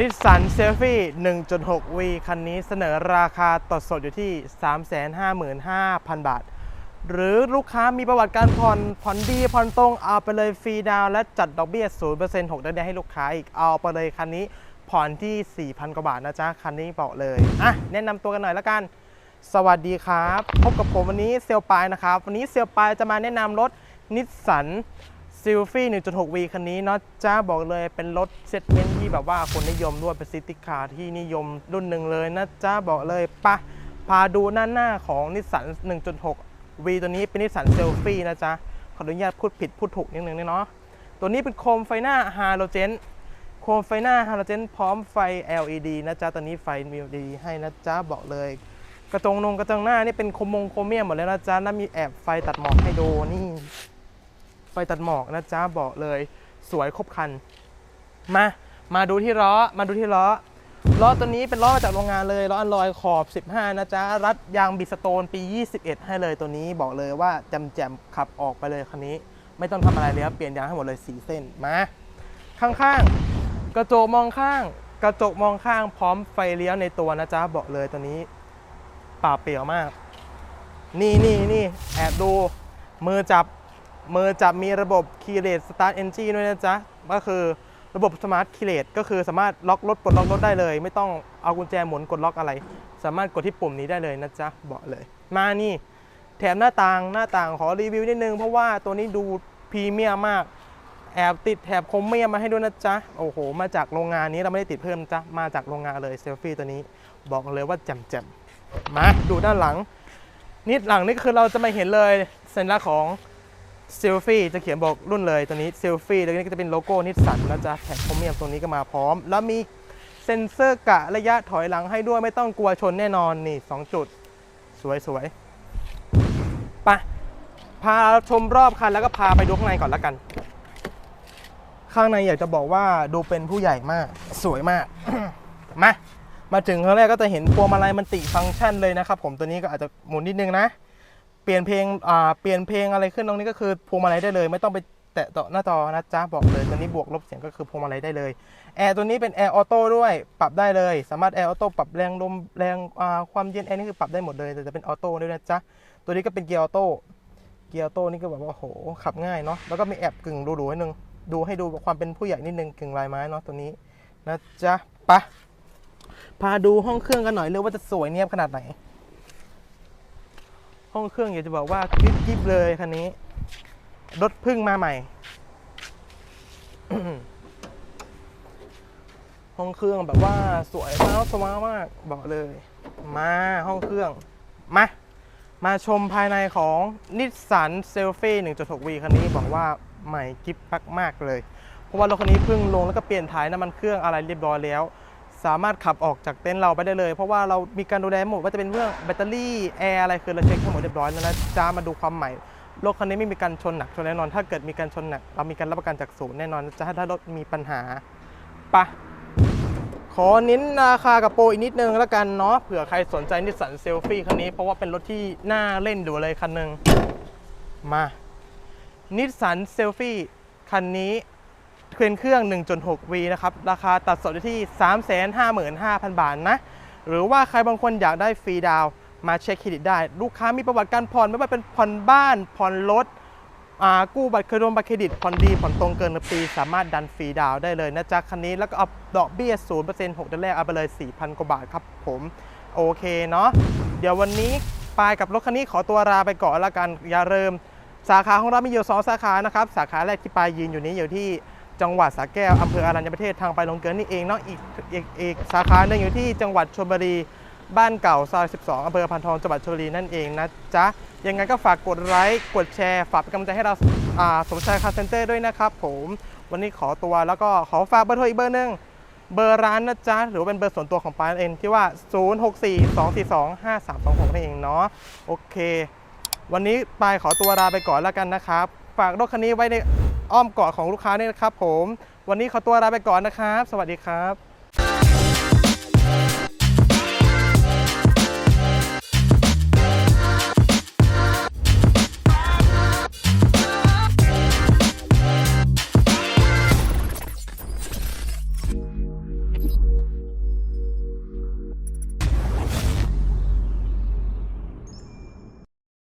นิสสันเซลฟี่ 1.6V คันนี้เสนอราคาตดสดอยู่ที่ 355,000 บาท หรือลูกค้ามีประวัติการผ่อน ผ่อนดีผ่อนตรง เอาไปเลยฟรีดาวและจัดดอกเบี้ย 0% 6เดือนให้ลูกค้าอีก เอาไปเลยคันนี้ผ่อนที่ 4,000 กว่าบาทนะจ๊ะ คันนี้บอกเลย อะ แนะนำตัวกันหน่อยละกัน สวัสดีครับ พบกับผมวันนี้เซลปายนะครับ วันนี้เซลปายจะมาแนะนำรถนิสสัน ซิลฟี่ 1.6V คันนี้เนาะจ้าบอกเลยเป็นรถเซตเมนที่แบบว่าคนนิยมด้วยเป็นซิตี้คาร์ที่นิยมรุ่นหนึ่งเลยนะจ้าบอกเลยปะพาดูหน้าหน้าของนิสสัน 1.6V ตัวนี้เป็นนิสสันเซลฟี่นะจ๊ะ ขออนุญาตพูดผิดพูดถูกนิดนึงเนาะ ตัวนี้เป็นโคมไฟหน้าฮาโลเจน โคมไฟหน้าฮาโลเจนพร้อมไฟ LED นะจ๊ะตอนนี้ไฟมี LED ให้นะจ๊ะ บอกเลย กระจงนงกระจงหน้านี่เป็นโคมมงโครเมียมหมดแล้วนะจ๊ะ แล้วมีแอบไฟตัดหมอกให้ดูนี่ ฟตัดหมอกนะจ๊ะบอกเลยสวยครบคัน มา มาดูที่ล้อ มาดูที่ล้อ ล้อตัวนี้เป็นล้อมาจากโรงงานเลย ล้ออันลอยขอบ 15 นะจ๊ะ รัดยางบิสโตนปี 21 ให้เลยตัวนี้บอกเลยว่าจำแจมๆขับออกไปเลยคันนี้ ไม่ต้องทำอะไรเลยครับ เปลี่ยนยางให้หมดเลย4เส้น มา ข้างๆ กระจกมองข้าง กระจกมองข้างพร้อมไฟเลี้ยวในตัวนะจ๊ะบอกเลยตัวนี้ป่าเปลี่ยวมาก นี่นี่นี่แอบดู มือจับ มือจับมีระบบ Keyless Start Engine ด้วยนะจ๊ะ ก็คือระบบ Smart Keyless ก็คือสามารถล็อกรถปลดล็อกรถได้เลย ไม่ต้องเอากุญแจหมุนกดล็อกอะไร สามารถกดที่ปุ่มนี้ได้เลยนะจ๊ะบอกเลย มานี่ แถมหน้าต่างหน้าต่างขอรีวิวนิดนึง เพราะว่าตัวนี้ดูพรีเมียมมาก แอบติดแถบคมเมียมมาให้ด้วยนะจ๊ะ โอ้โห มาจากโรงงานนี้เราไม่ได้ติดเพิ่มจ๊ะมาจากโรงงานเลยเซลฟี่ตัวนี้ บอกเลยว่าแจ่มๆมาดูด้านหลัง นิดหลังนี่คือเราจะไม่เห็นเลยสัญลักษณ์ของ เซลฟี่จะเขียนบอกรุ่นเลยตัวนี้เซลฟี่แล้วนี่ก็จะเป็นโลโก้นิสสันนะจ๊ะแท็กโครเมียมตรงนี้ก็มาพร้อม แล้วมีเซ็นเซอร์กะระยะถอยหลังให้ด้วยไม่ต้องกลัวชนแน่นอนนี่2จุด สวยสวยปะพาชมรอบคันแล้วก็พาไปดูข้างในก่อนแล้วกัน ข้างในอยากจะบอกว่าดูเป็นผู้ใหญ่มาก สวยมากมามาถึงครั้งแรกก็จะเห็นพวงมาลัยมันติฟังก์ชันเลยนะครับ ผมตัวนี้ก็อาจจะหมุนนิดนึงนะ เปลี่ยนเพลงอ่าเปลี่ยนเพลงอะไรขึ้นตรงนี้ก็คือพวงมาลัยได้เลย ไม่ต้องไปแตะต่อหน้าจอนะจ๊ะบอกเลยตัวนี้บวกลบเสียงก็คือพวงมาลัยได้เลยแอร์ตัวนี้เป็นแอร์ออโต้ด้วยปรับได้เลย สามารถแอร์ออโต้ปรับแรงลมแรงอ่าความเย็นแอร์นี่คือปรับได้หมดเลย แต่จะเป็นออโต้ด้วยนะจ๊ะตัวนี้ก็เป็นเกียร์ออโต้เกียร์ออโต้นี่ก็แบบว่าโหขับง่ายเนาะแล้วก็มีแอบกึ่งดูๆให้นึงดูให้ดูความเป็นผู้ใหญ่นิดนึงกึ่งลายไม้เนาะตัวนี้นะจ๊ะไปะพาดูห้องเครื่องกันหน่อยเลยว่าจะสวยเนียบขนาดไหน ห้องเครื่องอยากจะบอกว่ากิ๊บกิ๊บเลยคันนี้ รถพึ่งมาใหม่ ห้องเครื่องแบบว่าสวยมากสวยมากบอกเลย มาห้องเครื่อง มา มาชมภายในของนิสสันเซลฟี่ 1.6V คันนี้บอกว่าใหม่กิ๊บปักมากเลย เพราะว่ารถคันนี้เพิ่งลงแล้วก็เปลี่ยนถ่ายน้ำมันเครื่องอะไรเรียบร้อยแล้ว สามารถขับออกจากเต็นท์เราไปได้เลย เพราะว่าเรามีการดูแลหมดว่าจะเป็นเรื่องแบตเตอรี่แอร์อะไรคือเราเช็คทั้งหมดเรียบร้อยแล้วนะจ้ามาดูความใหม่รถคันนี้ไม่มีการชนหนักชนแน่นอน ถ้าเกิดมีการชนหนัก เรามีการรับประกันจากศูนย์แน่นอนนะถ้ารถมีปัญหาปะขอเน้นราคากับโปรอีกนิดนึงแล้วกันเนาะเผื่อใครสนใจนิสสันเซลฟี่คันนี้เพราะว่าเป็นรถที่น่าเล่นดูเลยคันหนึ่งมานิสสันเซลฟี่คันนี้ เครื่องเครื่อง 1.6V นะครับ ราคาตัดสดอยู่ที่ 355,000 บาทนะ หรือว่าใครบางคนอยากได้ฟรีดาวมาเช็คเครดิตได้ ลูกค้ามีประวัติการผ่อนไม่ว่าเป็นผ่อนบ้าน ผ่อนรถกู้บัตรเครดิตบัตรเครดิตผ่อนดีผ่อนตรงเกินหนึ่งปีสามารถดันฟรีดาวได้เลยนะจ๊ะคันนี้แล้วก็เอาดอกเบี้ย 0% 6เดือนแรกเอาไปเลย 4,000 กว่าบาทครับผมโอเคเนาะเดี๋ยววันนี้ปายกับรถคันนี้ขอตัวลาไปก่อนละกันอย่าลืมสาขาของเรามีอยู่ 2 สาขานะครับ สาขาแรกที่ปายยืนอยู่นี้อยู่ที่ จังหวัดสระแก้วอำเภออารัญญประเทศทางไปลงเกินนี่เองเนาะอีกอีกอีกสาขาหนึ่งอยู่ที่จังหวัดชลบุรีบ้านเก่าซอย12อำเภอพันทองจังหวัดชลบุรีนั่นเองนะจ๊ะยังไงก็ฝากกดไลค์กดแชร์ฝากเป็นกำลังใจให้เราอ่าสมชายคาเซนเตอร์ด้วยนะครับผมวันนี้ขอตัวแล้วก็ขอฝากเบอร์โทรอีกเบอร์หนึ่งเบอร์ร้านนะจ๊ะ หรือเป็นเบอร์ส่วนตัวของปายเองที่ว่า 0642425326นั่นเองเนาะโอเค วันนี้ปายขอตัวลาไปก่อนแล้วกันนะครับ ฝากรถคันนี้ไว้ใน อ้อมกอดของลูกค้าด้วยนะครับผม วันนี้ขอตัวลาไปก่อนนะครับ สวัสดีครับ